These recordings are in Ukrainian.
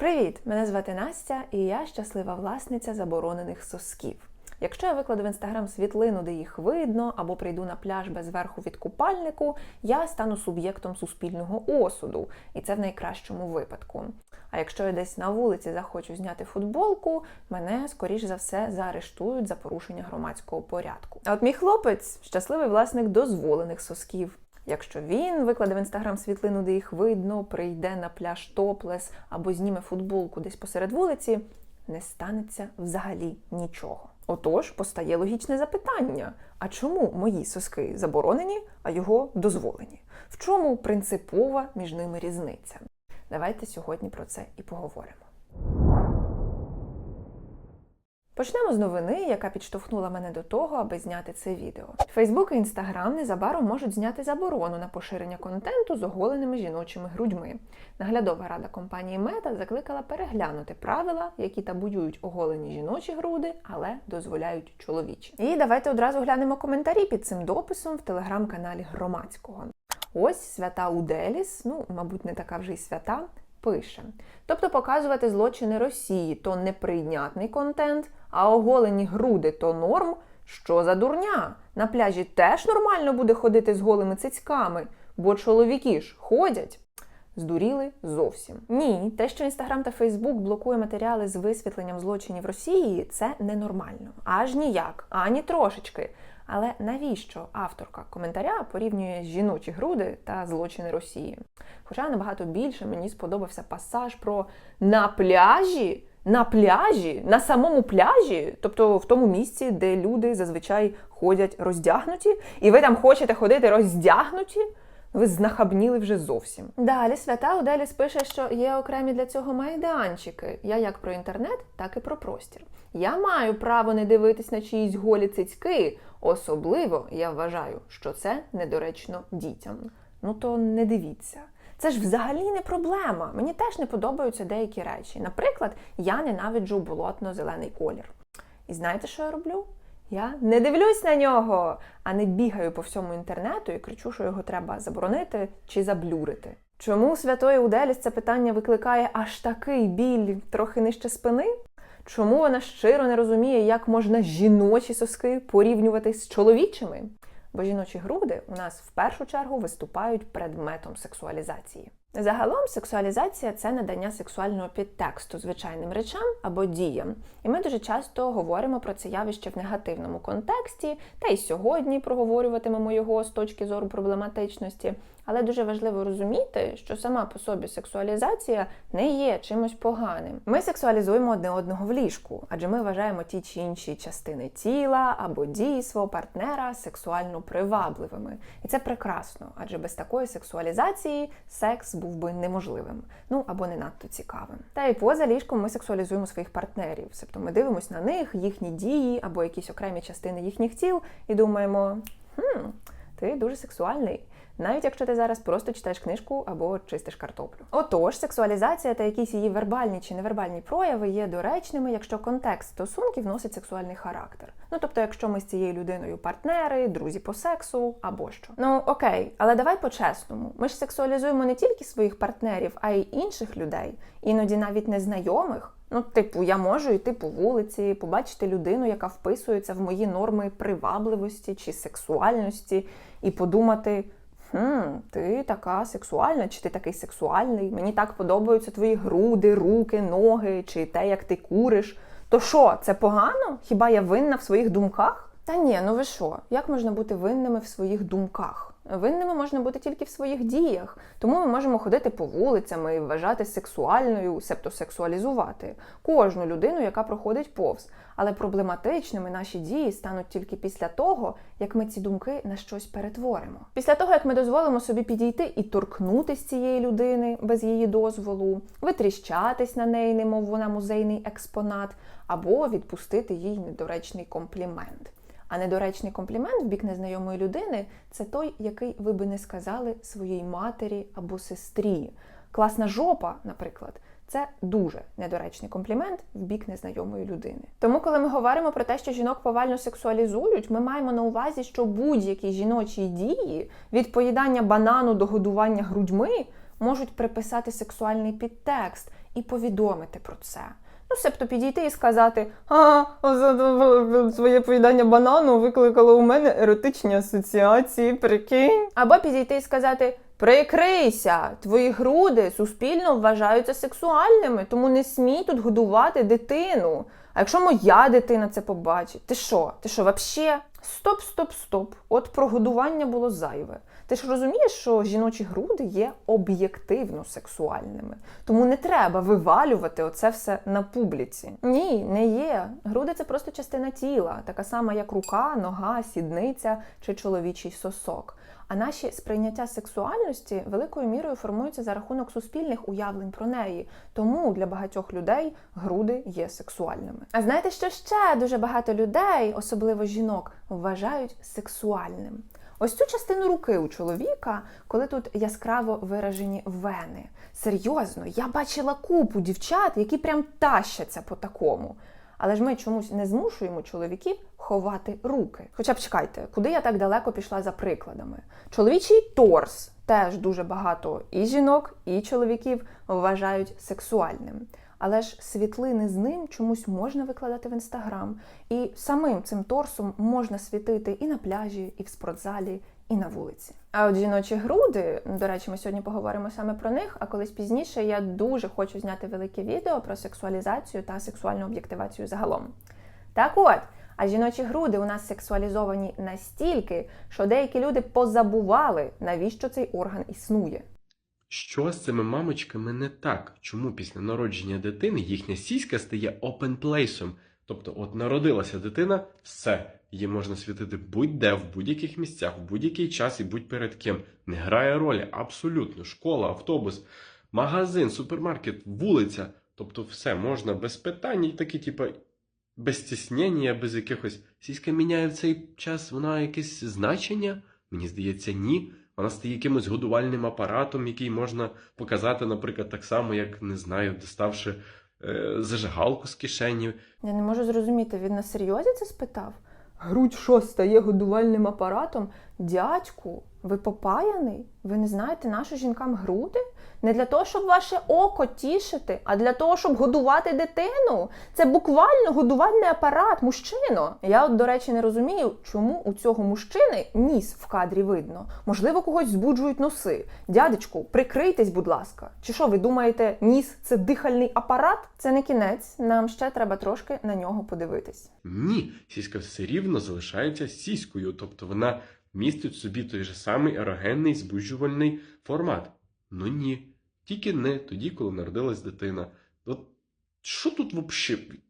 Привіт! Мене звати Настя, і я щаслива власниця заборонених сосків. Якщо я викладу в інстаграм світлину, де їх видно, або прийду на пляж без верху від купальнику, я стану суб'єктом суспільного осуду, і це в найкращому випадку. А якщо я десь на вулиці захочу зняти футболку, мене скоріш за все заарештують за порушення громадського порядку. А от мій хлопець щасливий власник дозволених сосків. Якщо він викладе в інстаграм світлину, де їх видно, прийде на пляж топлес або зніме футболку десь посеред вулиці, не станеться взагалі нічого. Отож, постає логічне запитання: а чому мої соски заборонені, а його дозволені? В чому принципова між ними різниця? Давайте сьогодні про це і поговоримо. Почнемо з новини, яка підштовхнула мене до того, аби зняти це відео. Фейсбук і Інстаграм незабаром можуть зняти заборону на поширення контенту з оголеними жіночими грудьми. Наглядова рада компанії Мета закликала переглянути правила, які табуюють оголені жіночі груди, але дозволяють чоловічі. І давайте одразу глянемо коментарі під цим дописом в телеграм-каналі громадського. Ось свята Уделіс, ну, мабуть, не така вже й свята, пише. Тобто показувати злочини Росії то неприйнятний контент, а оголені груди то норм. Що за дурня? На пляжі теж нормально буде ходити з голими цицьками, бо чоловіки ж ходять. Здуріли зовсім. Ні, те, що Інстаграм та Фейсбук блокує матеріали з висвітленням злочинів Росії, це ненормально. Аж ніяк, ані трошечки. Але навіщо авторка коментаря порівнює жіночі груди та злочини Росії? Хоча набагато більше мені сподобався пасаж про на пляжі. На пляжі, на самому пляжі, тобто в тому місці, де люди зазвичай ходять роздягнуті, і ви там хочете ходити роздягнуті, ви знахабніли вже зовсім. Далі свята Оделіс пише, що є окремі для цього майданчики. Я як про інтернет, так і про простір. Я маю право не дивитись на чиїсь голі цицьки. Особливо я вважаю, що це недоречно дітям. Ну то не дивіться. Це ж взагалі не проблема. Мені теж не подобаються деякі речі. Наприклад, я ненавиджу болотно-зелений колір. І знаєте, що я роблю? Я не дивлюсь на нього, а не бігаю по всьому інтернету і кричу, що його треба заборонити чи заблюрити. Чому святої Уделіс це питання викликає аж такий біль трохи нижче спини? Чому вона щиро не розуміє, як можна жіночі соски порівнювати з чоловічими? Бо жіночі груди у нас в першу чергу виступають предметом сексуалізації. Загалом сексуалізація це надання сексуального підтексту звичайним речам або діям. І ми дуже часто говоримо про це явище в негативному контексті, та й сьогодні проговорюватимемо його з точки зору проблематичності. Але дуже важливо розуміти, що сама по собі сексуалізація не є чимось поганим. Ми сексуалізуємо одне одного в ліжку, адже ми вважаємо ті чи інші частини тіла або дії свого партнера сексуально привабливими. І це прекрасно, адже без такої сексуалізації секс був би неможливим, ну або не надто цікавим. Та й поза ліжком ми сексуалізуємо своїх партнерів, тобто ми дивимося на них, їхні дії або якісь окремі частини їхніх тіл і думаємо, хм, ти дуже сексуальний. Навіть якщо ти зараз просто читаєш книжку або чистиш картоплю. Отож, сексуалізація та якісь її вербальні чи невербальні прояви є доречними, якщо контекст стосунків носить сексуальний характер. Ну тобто, якщо ми з цією людиною партнери, друзі по сексу або що. Ну окей, але давай по-чесному. Ми ж сексуалізуємо не тільки своїх партнерів, а й інших людей, іноді навіть незнайомих. Ну, типу, я можу йти по вулиці, побачити людину, яка вписується в мої норми привабливості чи сексуальності, і подумати. Хм, ти така сексуальна, чи ти такий сексуальний? Мені так подобаються твої груди, руки, ноги, чи те, як ти куриш. То що, це погано? Хіба я винна в своїх думках? Та ні, ну ви що? Як можна бути винними в своїх думках? Винними можна бути тільки в своїх діях. Тому ми можемо ходити по вулицям і вважати сексуальною, себто сексуалізувати кожну людину, яка проходить повз. Але проблематичними наші дії стануть тільки після того, як ми ці думки на щось перетворимо. Після того, як ми дозволимо собі підійти і торкнутися цієї людини без її дозволу, витріщатись на неї, немов вона музейний експонат, або відпустити їй недоречний комплімент. А недоречний комплімент в бік незнайомої людини це той, який ви би не сказали своїй матері або сестрі. Класна жопа, наприклад. Це дуже недоречний комплімент в бік незнайомої людини. Тому, коли ми говоримо про те, що жінок повально сексуалізують, ми маємо на увазі, що будь-які жіночі дії від поїдання банану до годування грудьми можуть приписати сексуальний підтекст і повідомити про це. Ну, себто підійти і сказати: А, своє поїдання банану викликало у мене еротичні асоціації, прикинь. Або підійти і сказати: Прикрийся, твої груди суспільно вважаються сексуальними, тому не смій тут годувати дитину. А якщо моя дитина це побачить, ти що? Ти що, вообще? Стоп, стоп, стоп. От про годування було зайве. Ти ж розумієш, що жіночі груди є об'єктивно сексуальними, тому не треба вивалювати оце все на публіці. Ні, не є. Груди це просто частина тіла, така сама, як рука, нога, сідниця чи чоловічий сосок. А наші сприйняття сексуальності великою мірою формуються за рахунок суспільних уявлень про неї. Тому для багатьох людей груди є сексуальними. А знаєте, що ще дуже багато людей, особливо жінок, вважають сексуальним? Ось цю частину руки у чоловіка, коли тут яскраво виражені вени. Серйозно, я бачила купу дівчат, які прям тащаться по такому. Але ж ми чомусь не змушуємо чоловіків ховати руки. Хоча б чекайте, куди я так далеко пішла за прикладами? Чоловічий торс теж дуже багато і жінок, і чоловіків вважають сексуальним. Але ж світлини з ним чомусь можна викладати в інстаграм, і самим цим торсом можна світити і на пляжі, і в спортзалі, і на вулиці. А от жіночі груди, до речі, ми сьогодні поговоримо саме про них. А колись пізніше я дуже хочу зняти велике відео про сексуалізацію та сексуальну об'єктивацію загалом. Так от, а жіночі груди у нас сексуалізовані настільки, що деякі люди позабували, навіщо цей орган існує. Що з цими мамочками не так? Чому після народження дитини їхня сіська стає опенплейсом? Тобто, от народилася дитина, все, її можна світити будь-де, в будь-яких місцях, в будь-який час і будь перед ким. Не грає ролі абсолютно. Школа, автобус, магазин, супермаркет, вулиця. Тобто, все можна без питань, такі, типу, без стіснення, без якихось. Сіська міняє в цей час, вона якесь значення? Мені здається, ні. Вона стає якимось годувальним апаратом, який можна показати, наприклад, так само, як не знаю, доставши е, зажигалку з кишені. Я не можу зрозуміти, він на серйозі це спитав? Грудь що стає годувальним апаратом? Дядьку, ви попаяний? Ви не знаєте нашу жінкам груди? Не для того, щоб ваше око тішити, а для того, щоб годувати дитину. Це буквально годувальний апарат, мужчино. Я, от, до речі, не розумію, чому у цього мужчини ніс в кадрі видно. Можливо, когось збуджують носи. Дядечку, прикрийтесь, будь ласка. Чи що, ви думаєте, ніс це дихальний апарат? Це не кінець. Нам ще треба трошки на нього подивитись. Ні, сіська все рівно залишається сіською, тобто вона містить в собі той же самий ерогенний збуджувальний формат. Ну ні, тільки не тоді, коли народилась дитина. От що тут взагалі?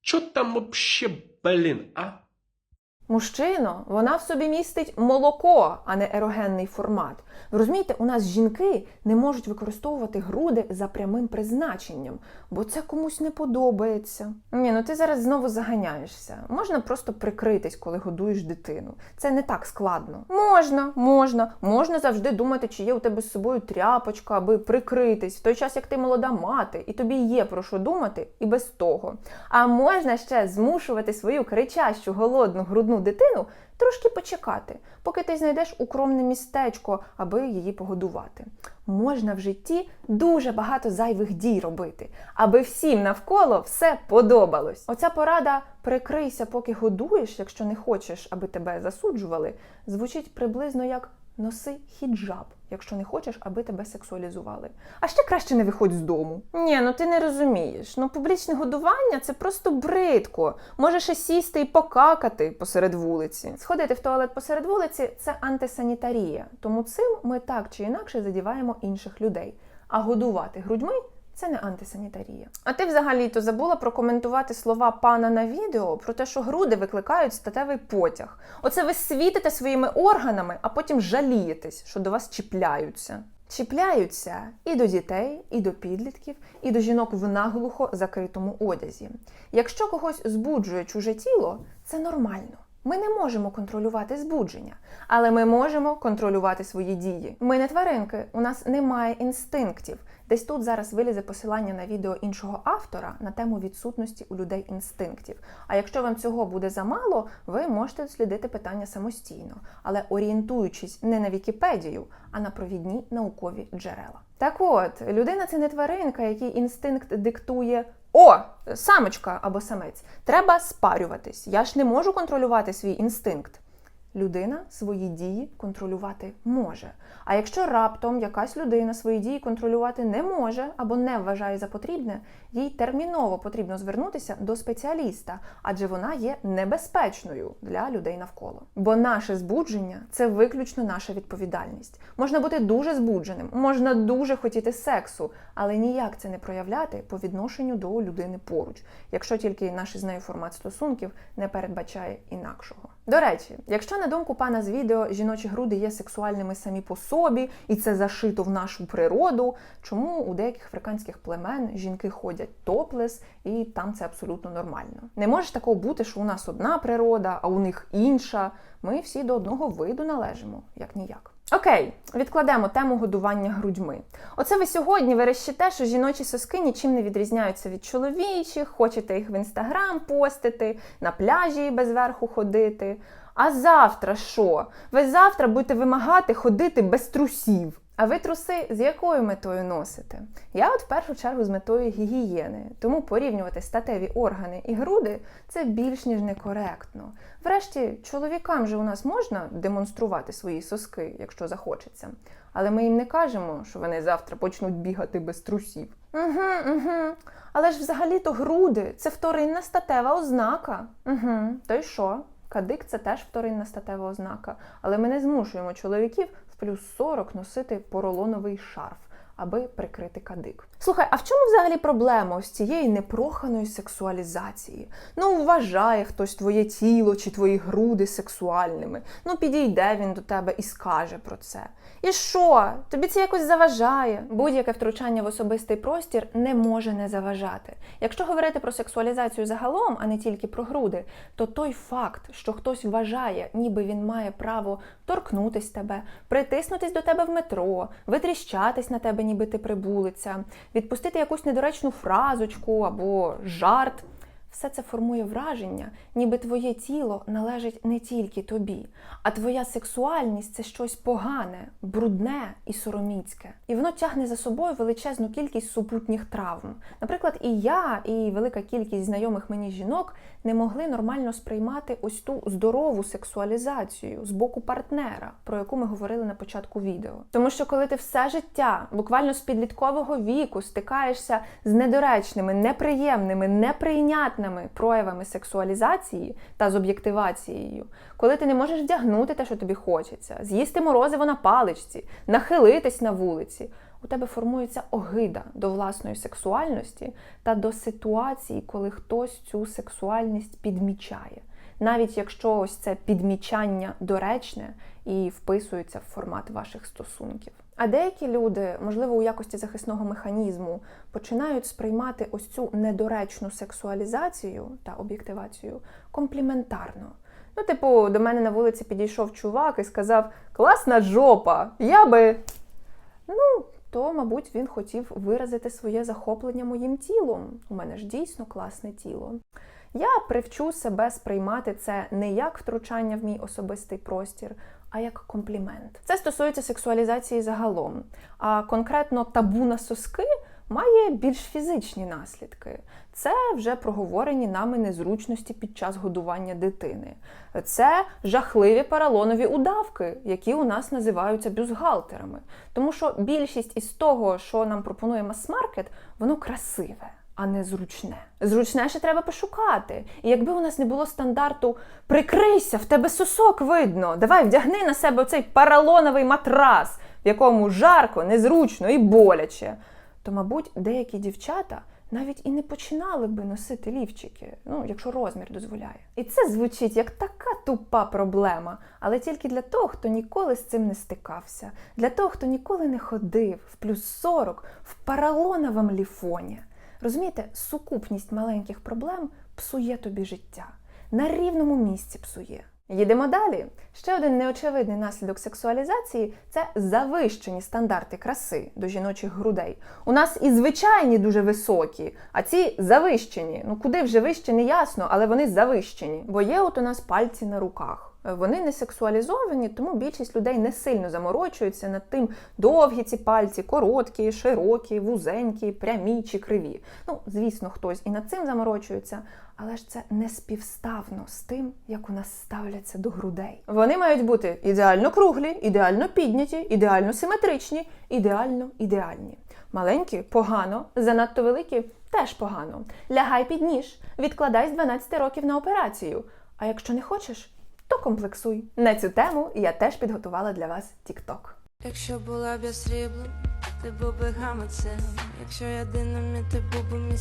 Що там взагалі, блін, а? Мужчино, вона в собі містить молоко, а не ерогенний формат. Розумієте, у нас жінки не можуть використовувати груди за прямим призначенням, бо це комусь не подобається. Ні, ну ти зараз знову заганяєшся. Можна просто прикритись, коли годуєш дитину. Це не так складно. Можна, можна, можна завжди думати, чи є у тебе з собою тряпочка, аби прикритись, в той час як ти молода мати, і тобі є про що думати, і без того. А можна ще змушувати свою кричащу голодну грудну дитину трошки почекати, поки ти знайдеш укромне містечко, аби її погодувати. Можна в житті дуже багато зайвих дій робити, аби всім навколо все подобалось. Оця порада прикрийся, поки годуєш, якщо не хочеш, аби тебе засуджували, звучить приблизно як носи хіджаб, якщо не хочеш, аби тебе сексуалізували. А ще краще не виходь з дому. Ні, ну ти не розумієш. Ну, публічне годування це просто бридко. Можеш і сісти і покакати посеред вулиці. Сходити в туалет посеред вулиці це антисанітарія. Тому цим ми так чи інакше задіваємо інших людей. А годувати грудьми це не антисанітарія. А ти взагалі-то забула прокоментувати слова пана на відео про те, що груди викликають статевий потяг. Оце ви світите своїми органами, а потім жалієтесь, що до вас чіпляються. Чіпляються і до дітей, і до підлітків, і до жінок в наглухо закритому одязі. Якщо когось збуджує чуже тіло, це нормально. Ми не можемо контролювати збудження, але ми можемо контролювати свої дії. Ми не тваринки, у нас немає інстинктів. Десь тут зараз вилізе посилання на відео іншого автора на тему відсутності у людей інстинктів. А якщо вам цього буде замало, ви можете дослідити питання самостійно, але орієнтуючись не на Вікіпедію, а на провідні наукові джерела. Так от, людина це не тваринка, який інстинкт диктує. О, самочка або самець, треба спарюватись. Я ж не можу контролювати свій інстинкт. Людина свої дії контролювати може. А якщо раптом якась людина свої дії контролювати не може або не вважає за потрібне, їй терміново потрібно звернутися до спеціаліста, адже вона є небезпечною для людей навколо. Бо наше збудження це виключно наша відповідальність. Можна бути дуже збудженим, можна дуже хотіти сексу, але ніяк це не проявляти по відношенню до людини поруч, якщо тільки наш із нею формат стосунків не передбачає інакшого. До речі, якщо на думку пана з відео жіночі груди є сексуальними самі по собі, і це зашито в нашу природу, чому у деяких африканських племен жінки ходять топлес, і там це абсолютно нормально. Не може такого бути, що у нас одна природа, а у них інша. Ми всі до одного виду належимо, як ніяк. Окей, відкладемо тему годування грудьми. Оце ви сьогодні верещите, що жіночі соски нічим не відрізняються від чоловічих, хочете їх в інстаграм постити, на пляжі без верху ходити. А завтра що? Ви завтра будете вимагати ходити без трусів. А ви труси з якою метою носите? Я от в першу чергу з метою гігієни, тому порівнювати статеві органи і груди це більш ніж некоректно. Врешті, чоловікам же у нас можна демонструвати свої соски, якщо захочеться. Але ми їм не кажемо, що вони завтра почнуть бігати без трусів. Угу, угу. Але ж взагалі-то груди це вторинна статева ознака. Угу. То й що? Кадик це теж вторинна статева ознака, але ми не змушуємо чоловіків в плюс 40 носити поролоновий шарф, аби прикрити кадик. Слухай, а в чому взагалі проблема ось цієї непроханої сексуалізації? Ну, вважає хтось твоє тіло чи твої груди сексуальними. Ну, підійде він до тебе і скаже про це. І що? Тобі це якось заважає? Будь-яке втручання в особистий простір не може не заважати. Якщо говорити про сексуалізацію загалом, а не тільки про груди, то той факт, що хтось вважає, ніби він має право торкнутись тебе, притиснутись до тебе в метро, витріщатись на тебе, ніби ти прибулиця, відпустити якусь недоречну фразочку або жарт. Все це формує враження, ніби твоє тіло належить не тільки тобі, а твоя сексуальність це щось погане, брудне і сороміцьке. І воно тягне за собою величезну кількість супутніх травм. Наприклад, і я, і велика кількість знайомих мені жінок не могли нормально сприймати ось ту здорову сексуалізацію з боку партнера, про яку ми говорили на початку відео. Тому що коли ти все життя, буквально з підліткового віку, стикаєшся з недоречними, неприємними, неприйнятними проявами сексуалізації та з об'єктивацією, коли ти не можеш вдягнути те, що тобі хочеться, з'їсти морозиво на паличці, нахилитись на вулиці. У тебе формується огида до власної сексуальності та до ситуації, коли хтось цю сексуальність підмічає, навіть якщо ось це підмічання доречне і вписується в формат ваших стосунків. А деякі люди, можливо, у якості захисного механізму, починають сприймати ось цю недоречну сексуалізацію та об'єктивацію компліментарно. Ну, типу, до мене на вулиці підійшов чувак і сказав: Класна жопа! Я би. Ну, то, мабуть, він хотів виразити своє захоплення моїм тілом. У мене ж дійсно класне тіло. Я привчу себе сприймати це не як втручання в мій особистий простір, а як комплімент. Це стосується сексуалізації загалом. А конкретно табу на соски має більш фізичні наслідки. Це вже проговорені нами незручності під час годування дитини. Це жахливі поролонові удавки, які у нас називаються бюстгальтерами. Тому що більшість із того, що нам пропонує мас-маркет, воно красиве. А не зручне. Зручне ще треба пошукати. І якби у нас не було стандарту прикрийся, в тебе сосок видно. Давай вдягни на себе оцей паралоновий матрас, в якому жарко, незручно і боляче. То, мабуть, деякі дівчата навіть і не починали би носити лівчики, ну, якщо розмір дозволяє. І це звучить як така тупа проблема, але тільки для того, хто ніколи з цим не стикався, для того, хто ніколи не ходив в плюс 40 в паралоновому ліфоні. Розумієте, сукупність маленьких проблем псує тобі життя. На рівному місці псує. Їдемо далі. Ще один неочевидний наслідок сексуалізації це завищені стандарти краси до жіночих грудей. У нас і звичайні дуже високі, а ці завищені. Ну куди вже вище не ясно, але вони завищені. Бо є от у нас пальці на руках. Вони не сексуалізовані, тому більшість людей не сильно заморочуються над тим, довгі ці пальці, короткі, широкі, вузенькі, прямі чи криві. Ну, звісно, хтось і над цим заморочується, але ж це не співставно з тим, як у нас ставляться до грудей. Вони мають бути ідеально круглі, ідеально підняті, ідеально симетричні, ідеально ідеальні. Маленькі погано, занадто великі теж погано. Лягай під ніж, відкладай з 12 років на операцію. А якщо не хочеш, то комплексуй. На цю тему я теж підготувала для вас TikTok. Якщо була б я сріблом, ти був би гаманцем. Якщо я динаміт, ти був би мій.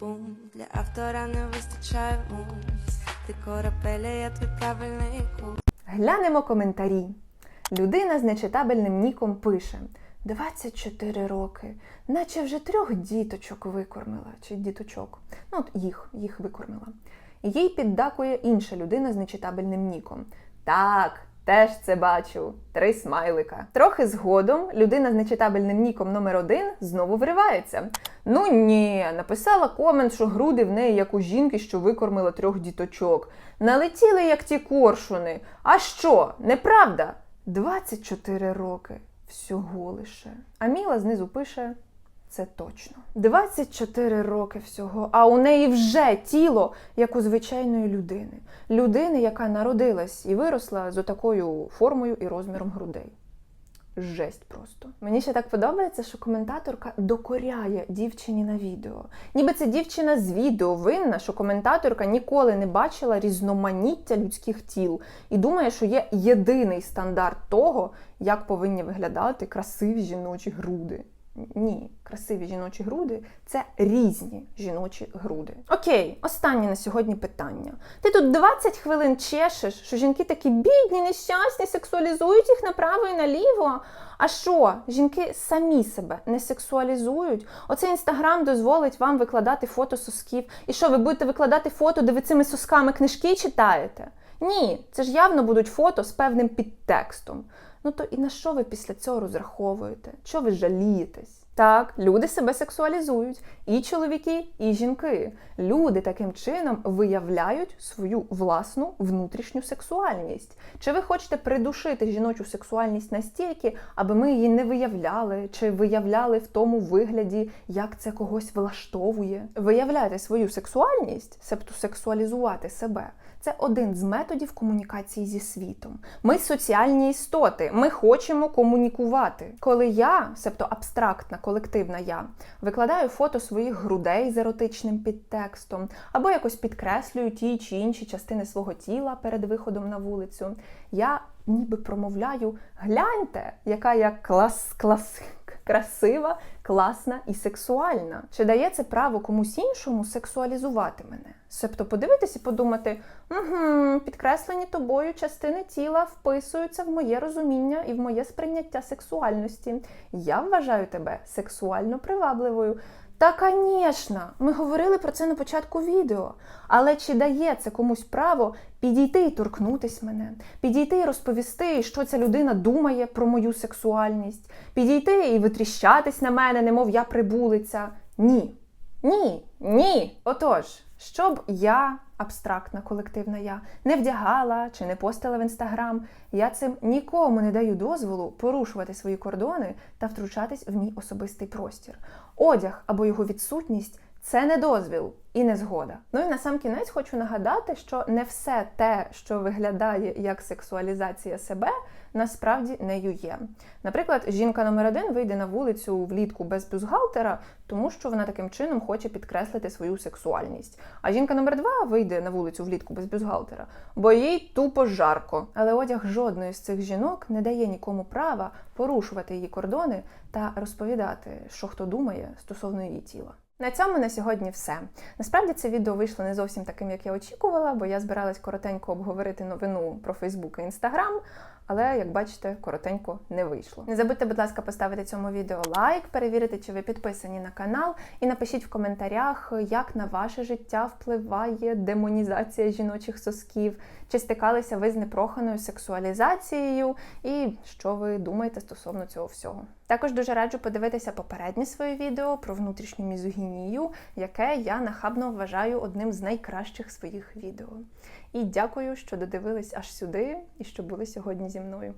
Бум, для автора не вистачає мум. Ти корабеля, я твій правильний курс. Глянемо коментарі. Людина з нечитабельним ніком пише: 24 роки, наче вже трьох діточок викормила, чи діточок. Ну, от їх, їх викормила. Їй піддакує інша людина з нечитабельним ніком. Так, теж це бачу. Три смайлика. Трохи згодом людина з нечитабельним ніком номер один знову вривається. Ну ні, написала комент, що груди в неї як у жінки, що викормила трьох діточок. Налетіли як ті коршуни. А що, неправда? 24 роки всього лише. А Міла знизу пише. Це точно. 24 роки всього, а у неї вже тіло, як у звичайної людини. Людини, яка народилась і виросла з отакою формою і розміром грудей. Жесть просто. Мені ще так подобається, що коментаторка докоряє дівчині на відео. Ніби це дівчина з відео винна, що коментаторка ніколи не бачила різноманіття людських тіл і думає, що є єдиний стандарт того, як повинні виглядати красиві жіночі груди. Ні, красиві жіночі груди це різні жіночі груди. Окей, останнє на сьогодні питання. Ти тут 20 хвилин чешеш, що жінки такі бідні, нещасні, сексуалізують їх направо і наліво. А що, жінки самі себе не сексуалізують? Оце інстаграм дозволить вам викладати фото сосків. І що, ви будете викладати фото, де ви цими сосками книжки читаєте? Ні, це ж явно будуть фото з певним підтекстом. Ну то і на що ви після цього розраховуєте? Що ви жалієтесь? Так, люди себе сексуалізують, і чоловіки, і жінки. Люди таким чином виявляють свою власну внутрішню сексуальність. Чи ви хочете придушити жіночу сексуальність настільки, аби ми її не виявляли, чи виявляли в тому вигляді, як це когось влаштовує? Виявляти свою сексуальність, себто сексуалізувати себе. Це один з методів комунікації зі світом. Ми соціальні істоти, ми хочемо комунікувати. Коли я, себто абстрактна колективна я, викладаю фото своїх грудей з еротичним підтекстом, або якось підкреслюю ті чи інші частини свого тіла перед виходом на вулицю, я ніби промовляю: гляньте, яка я клас, клас, красива, класна і сексуальна. Чи дає це право комусь іншому сексуалізувати мене? Себто подивитись і подумати, угу, підкреслені тобою частини тіла вписуються в моє розуміння і в моє сприйняття сексуальності. Я вважаю тебе сексуально привабливою. Та, звісно, ми говорили про це на початку відео. Але чи дає це комусь право підійти і торкнутись мене, підійти і розповісти, що ця людина думає про мою сексуальність, підійти і витріщатись на мене, немов я прибулиця? Ні. Ні, ні. Отож, щоб я, абстрактна колективна я, не вдягала чи не постила в інстаграм, я цим нікому не даю дозволу порушувати свої кордони та втручатись в мій особистий простір. Одяг або його відсутність це не дозвіл і не згода. Ну і на сам кінець хочу нагадати, що не все те, що виглядає як сексуалізація себе, насправді нею є. Наприклад, жінка номер один вийде на вулицю влітку без бюстгальтера, тому що вона таким чином хоче підкреслити свою сексуальність. А жінка номер два вийде на вулицю влітку без бюстгальтера, бо їй тупо жарко. Але одяг жодної з цих жінок не дає нікому права порушувати її кордони та розповідати, що хто думає стосовно її тіла. На цьому на сьогодні все. Насправді це відео вийшло не зовсім таким, як я очікувала, бо я збиралась коротенько обговорити новину про Фейсбук і Інстаграм. Але як бачите, коротенько не вийшло. Не забудьте, будь ласка, поставити цьому відео лайк, перевірити, чи ви підписані на канал, і напишіть в коментарях, як на ваше життя впливає демонізація жіночих сосків, чи стикалися ви з непроханою сексуалізацією, і що ви думаєте стосовно цього всього. Також дуже раджу подивитися попереднє своє відео про внутрішню мізогінію, яке я нахабно вважаю одним з найкращих своїх відео. І дякую, що додивились аж сюди і що були сьогодні зі мною.